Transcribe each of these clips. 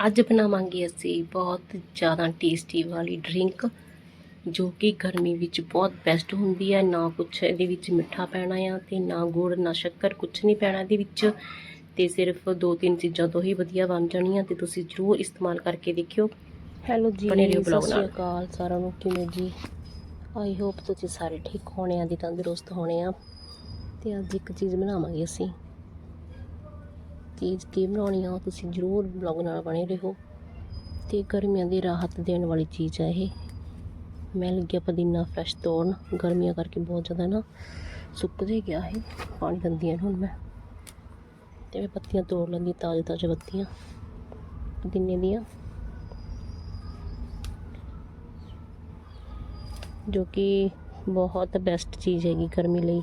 ਅੱਜ ਬਣਾਵਾਂਗੇ ਅਸੀਂ ਬਹੁਤ ਜ਼ਿਆਦਾ ਟੇਸਟੀ ਵਾਲੀ ਡਰਿੰਕ ਜੋ ਕਿ ਗਰਮੀ ਵਿੱਚ ਬਹੁਤ ਬੈਸਟ ਹੁੰਦੀ ਹੈ। ਨਾ ਕੁਛ ਇਹਦੇ ਵਿੱਚ ਮਿੱਠਾ ਪੈਣਾ ਆ ਤੇ ਨਾ ਗੁੜ ਨਾ ਸ਼ੱਕਰ ਕੁਛ ਨਹੀਂ ਪੈਣਾ ਇਹਦੇ ਵਿੱਚ। ਤੇ ਸਿਰਫ ਦੋ ਤਿੰਨ ਚੀਜ਼ਾਂ ਤੋਂ ਹੀ ਵਧੀਆ ਬਣ ਜਾਣੀਆਂ ਤੇ ਤੁਸੀਂ ਜ਼ਰੂਰ ਇਸਤੇਮਾਲ ਕਰਕੇ ਦੇਖਿਓ। ਹੈਲੋ ਜੀ ਸਤਿ ਸ਼੍ਰੀ। ਅਕਾਲ ਸਾਰਿਆਂ ਨੂੰ ਕਿਵੇਂ ਜੀ? ਆਈ ਹੋਪ ਤੁਸੀਂ ਸਾਰੇ ਠੀਕ ਹੋਣੇ ਆ ਦੀ ਤੰਦਰੁਸਤ ਹੋਣੇ ਆ। ਤੇ ਅੱਜ ਇੱਕ ਚੀਜ਼ ਬਣਾਵਾਂਗੇ ਅਸੀਂ। ਚੀਜ਼ ਕੀ ਬਣਾਉਣੀ ਆ, ਤੁਸੀਂ ਜ਼ਰੂਰ ਬਲੌਗ ਨਾਲ ਬਣੇ ਰਹੋ। ਤੇ ਗਰਮੀਆਂ ਦੀ ਰਾਹਤ ਦੇਣ ਵਾਲੀ ਚੀਜ਼ ਆ ਇਹ। ਮੈਂ ਲੱਗਿਆ ਪੁਦੀਨਾ ਫਰੈਸ਼ ਤੋੜਨ। ਗਰਮੀਆਂ ਕਰਕੇ ਬਹੁਤ ਜ਼ਿਆਦਾ ਨਾ ਸੁੱਕ ਜੇ ਗਿਆ ਇਹ। ਪਾਣੀ ਦਿੰਦੀ ਹਾਂ ਹੁਣ ਮੈਂ। ਤੇ ਮੈਂ ਪੱਤੀਆਂ ਤੋੜ ਲੈਂਦੀ ਤਾਜ਼ੇ ਤਾਜ਼ੇ ਪੱਤੀਆਂ। ਪੁਦੀਨੇ ਦੀਆਂ। ਜੋ ਕਿ ਬਹੁਤ ਬੈਸਟ ਚੀਜ਼ ਹੈਗੀ ਗਰਮੀ ਲਈ।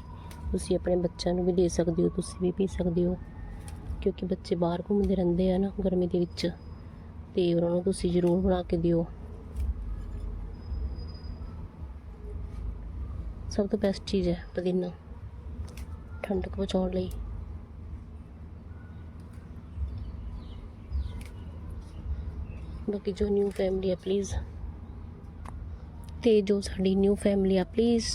ਤੁਸੀਂ ਆਪਣੇ ਬੱਚਿਆਂ ਨੂੰ ਵੀ ਦੇ ਸਕਦੇ ਹੋ, ਤੁਸੀਂ ਵੀ ਪੀ ਸਕਦੇ ਹੋ। ਕਿਉਂਕਿ ਬੱਚੇ ਬਾਹਰ ਘੁੰਮਦੇ ਰਹਿੰਦੇ ਆ ਨਾ ਗਰਮੀ ਦੇ ਵਿੱਚ, ਤੇ ਉਹਨਾਂ ਨੂੰ ਤੁਸੀਂ ਜ਼ਰੂਰ ਬਣਾ ਕੇ ਦਿਓ। ਸਭ ਤੋਂ ਬੈਸਟ ਚੀਜ਼ ਹੈ ਪੁਦੀਨਾ ਠੰਡਕ ਪਹੁੰਚਾਉਣ ਲਈ। ਬਾਕੀ ਜੋ ਨਿਊ ਫੈਮਿਲੀ ਹੈ ਪਲੀਜ਼ ਤੇ ਜੋ ਸਾਡੀ ਨਿਊ ਫੈਮਿਲੀ ਆ ਪਲੀਜ਼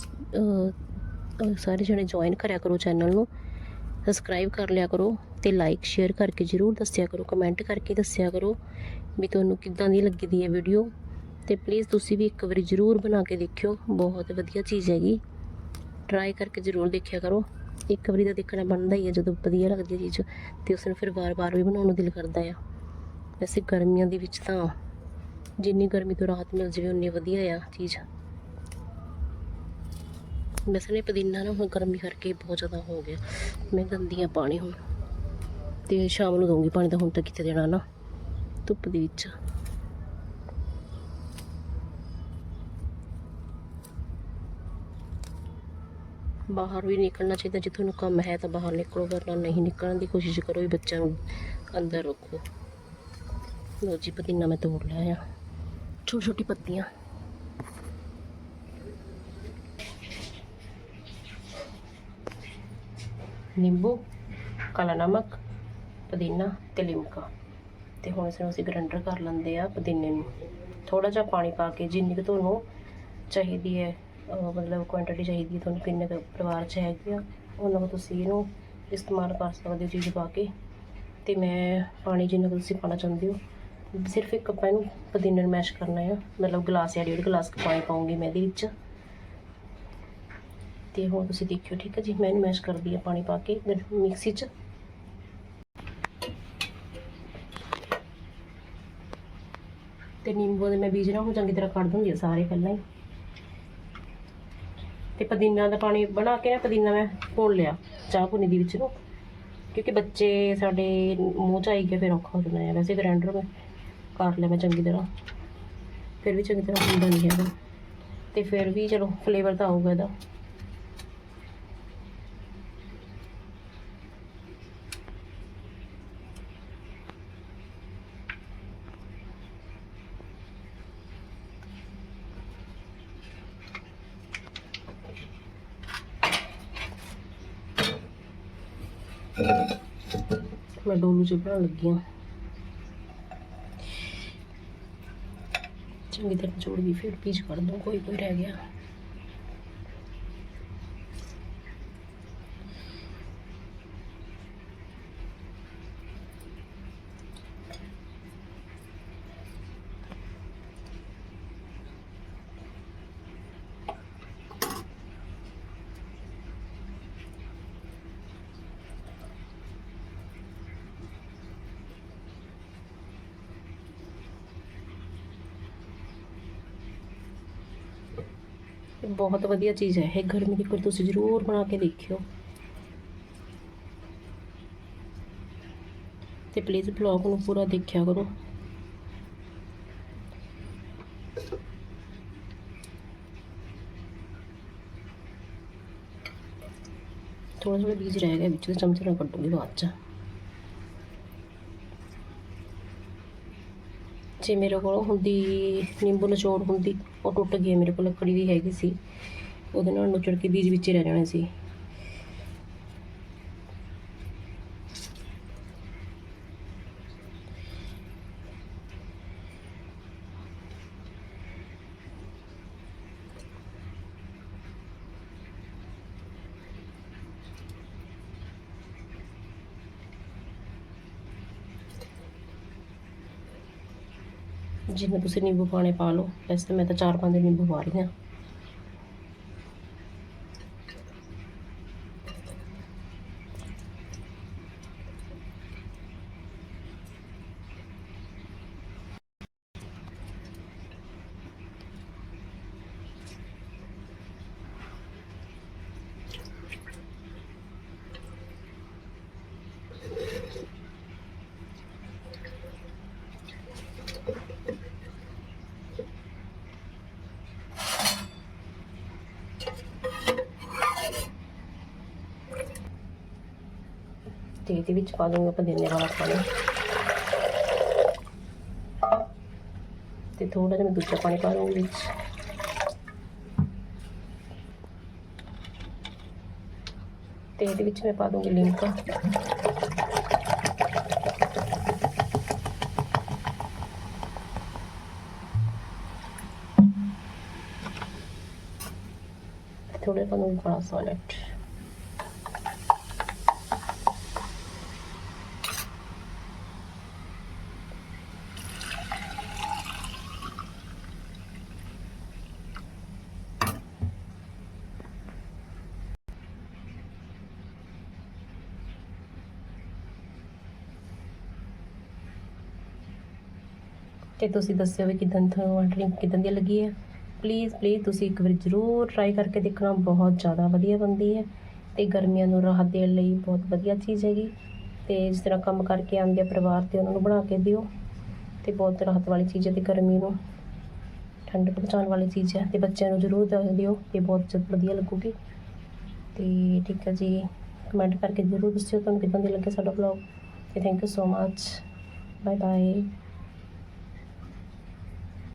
ਸਾਰੇ ਜਣੇ ਜੁਆਇਨ ਕਰਿਆ ਕਰੋ ਚੈਨਲ ਨੂੰ। ਸਬਸਕ੍ਰਾਈਬ ਕਰ ਲਿਆ ਕਰੋ। ਤੇ ਲਾਈਕ ਸ਼ੇਅਰ ਕਰਕੇ ਜਰੂਰ ਦੱਸਿਆ ਕਰੋ ਕਮੈਂਟ ਕਰਕੇ ਦੱਸਿਆ ਕਰੋ ਵੀ ਤੁਹਾਨੂੰ ਕਿੱਦਾਂ ਦੀ ਲੱਗੀ ਦੀ ਹੈ ਵੀਡੀਓ ਤੇ ਪਲੀਜ਼ ਤੁਸੀਂ ਵੀ ਇੱਕ ਵਾਰੀ ਜਰੂਰ ਬਣਾ ਕੇ ਦੇਖਿਓ, ਬਹੁਤ ਵਧੀਆ ਚੀਜ਼ ਹੈਗੀ। ਟਰਾਈ ਕਰਕੇ ਜਰੂਰ ਦੇਖਿਆ ਕਰੋ। ਇੱਕ ਵਾਰੀ ਤਾਂ ਦੇਖਣਾ ਬਣਦਾ ਹੀ ਹੈ ਜਦੋਂ ਵਧੀਆ ਲੱਗਦੀ ਹੈ ਚੀਜ਼, ਤੇ ਉਸ ਨੂੰ ਫਿਰ ਵਾਰ-ਵਾਰ ਵੀ ਬਣਾਉਣ ਨੂੰ ਦਿਲ ਕਰਦਾ ਆ। ਵੈਸੇ ਗਰਮੀਆਂ ਦੇ ਵਿੱਚ ਤਾਂ ਜਿੰਨੀ ਗਰਮੀ ਤੋਂ ਰਾਹਤ ਮਿਲ ਜਾਵੇ, ਉਨੀ ਵਧੀਆ ਆ ਚੀਜ਼। ਵੈਸੇ ਨੇ ਪੁਦੀਨਾ ਨਾ ਹੁਣ ਗਰਮੀ ਕਰਕੇ ਬਹੁਤ ਜ਼ਿਆਦਾ ਹੋ ਗਿਆ। ਮੈਂ ਗੰਦੀ ਆ ਪਾਣੀ ਹੁਣ। ਤੇ ਸ਼ਾਮ ਨੂੰ ਦਊਂਗੀ ਪਾਣੀ ਤਾਂ ਹੁਣ ਤਾਂ ਕਿੱਥੇ ਦੇਣਾ ਨਾ, ਧੁੱਪ ਦੇ ਵਿੱਚ। ਬਾਹਰ ਵੀ ਨਿਕਲਣਾ ਚਾਹੀਦਾ ਜੇ ਤੁਹਾਨੂੰ ਕੰਮ ਹੈ ਤਾਂ ਬਾਹਰ ਨਿਕਲੋ, ਵਰਨਾ ਨਹੀਂ ਨਿਕਲਣ ਦੀ ਕੋਸ਼ਿਸ਼ ਕਰੋ ਵੀ ਬੱਚਿਆਂ ਨੂੰ ਅੰਦਰ ਰੱਖੋ। ਲੋ ਜੀ, ਪੁਦੀਨਾ ਮੈਂ ਤੋੜ ਲਿਆ ਆ। ਛੋਟੀ ਛੋਟੀ ਪੱਤੀਆਂ। ਨਿੰਬੂ, ਕਾਲਾ ਨਮਕ ਪੁਦੀਨਾ ਤੇ ਲਿਮਕਾ। ਤੇ ਹੁਣ ਇਸ ਨੂੰ ਅਸੀਂ ਗ੍ਰਾਈਂਡਰ ਕਰ ਲੈਂਦੇ ਆ ਪੁਦੀਨੇ ਨੂੰ। ਥੋੜਾ ਜਿਹਾ ਪਾਣੀ ਪਾ ਕੇ ਜਿੰਨੀ ਕੁ ਤੁਹਾਨੂੰ ਚਾਹੀਦੀ ਹੈ ਮਤਲਬ ਕੁਆਂਟੀਟੀ ਚਾਹੀਦੀ ਹੈ ਤੁਹਾਨੂੰ, ਕਿੰਨੇ ਕੁ ਪਰਿਵਾਰ ਚ ਹੈਗੀ ਆ, ਉਹਨਾਂ ਨੂੰ ਤੁਸੀਂ ਇਹਨੂੰ ਇਸਤੇਮਾਲ ਕਰ ਸਕਦੇ ਹੋ ਚੀਜ਼ ਪਾ ਕੇ। ਤੇ ਮੈਂ ਪਾਣੀ ਜਿੰਨਾ ਕੁ ਤੁਸੀਂ ਪਾਣਾ ਚਾਹੁੰਦੇ ਹੋ, ਸਿਰਫ ਇੱਕ ਕੱਪ ਇਹਨੂੰ ਪੁਦੀਨੇ ਨੂੰ ਮੈਸ਼ ਕਰਨਾ ਹੈ। ਮਤਲਬ ਗਲਾਸ ਜਾਂ ਡੇਢ ਗਲਾਸ ਪਾਣੀ ਪਾਉਂਗੀ ਮੈਂ ਇਹਦੇ ਵਿੱਚ। ਤੇ ਹੁਣ ਤੁਸੀਂ ਦੇਖਿਓ, ਠੀਕ ਹੈ ਜੀ, ਮੈਂ ਇਹਨੂੰ ਮੈਸ਼ ਕਰਦੀ ਆ ਪਾਣੀ ਪਾ ਕੇ। ਮਿਕਸੀ 'ਚ ਤੇ ਨਿੰਬੂ ਦੇ ਮੈਂ ਬੀਜ ਨਾ ਹੁਣ ਚੰਗੀ ਤਰ੍ਹਾਂ ਕੱਢ ਦੂੰਗੀ ਆ ਸਾਰੇ ਪਹਿਲਾਂ ਹੀ। ਤੇ ਪੁਦੀਨਾ ਦਾ ਪਾਣੀ ਬਣਾ ਕੇ ਨਾ ਪੁਦੀਨਾ ਮੈਂ ਭੁੰਨ ਲਿਆ, ਚਾਹ ਪੁਣੀ ਦੀ ਵਿੱਚ ਨੂੰ, ਕਿਉਂਕਿ ਬੱਚੇ ਸਾਡੇ ਮੂੰਹ ਚ ਆਈ ਗਏ ਫਿਰ ਔਖਾ ਹੋ ਜਾਂਦਾ ਹੈ ਵੈਸੇ ਗ੍ਰਾਈਂਡਰ ਮੈਂ ਕਰ ਲਿਆ ਮੈਂ ਚੰਗੀ ਤਰ੍ਹਾਂ, ਫਿਰ ਵੀ ਚੰਗੀ ਤਰ੍ਹਾਂ ਹੁੰਦਾ ਨਹੀਂ ਹੈਗਾ। ਤੇ ਫਿਰ ਵੀ ਚਲੋ ਫਲੇਵਰ ਤਾਂ ਆਊਗਾ ਇਹਦਾ। ਮੈਂ ਡੋਲੂ ਚ ਬਣਾਉਣ ਲੱਗੀ ਹਾਂ। ਚੰਗੀ ਤਰ੍ਹਾਂ ਜੋੜ ਵੀ ਫਿਰ ਪੀਸ ਕਰ ਦੂੰ, ਕੋਈ ਕੋਈ ਰਹਿ ਗਿਆ। ਬਹੁਤ ਵਧੀਆ ਚੀਜ਼ ਹੈ, ਇਹ ਗਰਮੀ ਦੀ ਕੋਈ ਤੁਸੀਂ ਜ਼ਰੂਰ ਬਣਾ ਕੇ ਦੇਖਿਓ। ਤੇ ਪਲੀਜ਼ ਬਲੌਗ ਨੂੰ ਪੂਰਾ ਦੇਖਿਆ ਕਰੋ। ਥੋੜਾ ਥੋੜਾ ਬੀਜ ਰਹਿ ਗਿਆ, ਵਿੱਚ ਚਮਚੇ ਨਾਲ ਕੱਢੂੰਗੀ ਬਾਅਦ ਚ। ਜੇ ਮੇਰੇ ਕੋਲ ਹੁੰਦੀ, ਨਿੰਬੂ ਨਿਚੋੜ ਹੁੰਦੀ, ਉਹ ਟੁੱਟ ਗਈ ਮੇਰੇ ਕੋਲ, ਲੱਕੜੀ ਦੀ ਹੈਗੀ ਸੀ। ਉਹਦੇ ਨਾਲ ਨੁਚੜ ਕੇ ਬੀਜ ਵਿੱਚ ਰਹਿ ਜਾਣੇ ਸੀ। ਜਿੰਨੇ ਤੁਸੀਂ ਨਿੰਬੂ ਪਾਣੇ ਪਾ ਲਓ। ਵੈਸੇ ਤਾਂ ਮੈਂ ਤਾਂ ਚਾਰ ਪੰਜ ਨਿੰਬੂ ਪਾ ਰਹੀ ਹਾਂ। ਤੇ ਇਹਦੇ ਵਿੱਚ ਪਾ ਦੂੰਗਾ ਪੁਦੀਨੇ ਵਾਲਾ ਪਾਣੀ। ਤੇ ਥੋੜਾ ਜਿਹਾ ਮੈਂ ਦੂਜਾ ਪਾਣੀ ਪਾ ਦੂੰਗੀ ਵਿੱਚ। ਤੇ ਇਹਦੇ ਵਿੱਚ ਮੈਂ ਪਾ ਦੂੰਗੀ ਲਿਮਕਾ। ਥੋੜਾ ਪਾ ਦੂੰਗੀ ਕਾਲਾ ਸਾਲਟ ਤੇ ਤੁਸੀਂ ਦੱਸਿਓ ਵੀ ਕਿਦਾਂ ਤੁਹਾਨੂੰ ਡਰਿੰਕ ਕਿਦਾਂ ਦੀ ਲੱਗੀ ਹੈ। ਪਲੀਜ਼ ਪਲੀਜ਼ ਤੁਸੀਂ ਇੱਕ ਵਾਰ ਜ਼ਰੂਰ ਟਰਾਈ ਕਰਕੇ ਦੇਖਣਾ, ਬਹੁਤ ਜ਼ਿਆਦਾ ਵਧੀਆ ਬਣਦੀ ਹੈ ਤੇ ਗਰਮੀਆਂ ਨੂੰ ਰਾਹਤ ਦੇਣ ਲਈ ਬਹੁਤ ਵਧੀਆ ਚੀਜ਼ ਹੈਗੀ। ਤੇ ਜਿਸ ਤਰ੍ਹਾਂ ਕੰਮ ਕਰਕੇ ਆਉਂਦੇ ਆ ਪਰਿਵਾਰ ਤੇ ਉਹਨਾਂ ਨੂੰ ਬਣਾ ਕੇ ਦਿਓ ਤੇ ਬਹੁਤ ਰਾਹਤ ਵਾਲੀ ਚੀਜ਼ ਹੈ ਤੇ ਗਰਮੀ ਨੂੰ ਠੰਡ ਪਹੁੰਚਾਉਣ ਵਾਲੀ ਚੀਜ਼ ਹੈ ਤੇ ਬੱਚਿਆਂ ਨੂੰ ਜ਼ਰੂਰ ਦਿਓ ਤੇ ਬਹੁਤ ਜ- ਵਧੀਆ ਲੱਗੂਗੀ। ਤੇ ਠੀਕ ਹੈ ਜੀ ਕਮੈਂਟ ਕਰਕੇ ਜ਼ਰੂਰ ਦੱਸਿਓ ਤੁਹਾਨੂੰ ਕਿਦਾਂ ਦੀ ਲੱਗੇ ਸਾਡਾ ਵਲੌਗ ਤੇ thank you so much bye bye